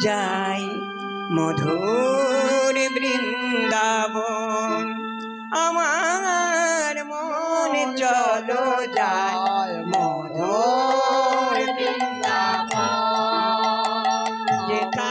যাই মধুর বৃন্দাবন। আমার মন চলো যায় মধুর যেটা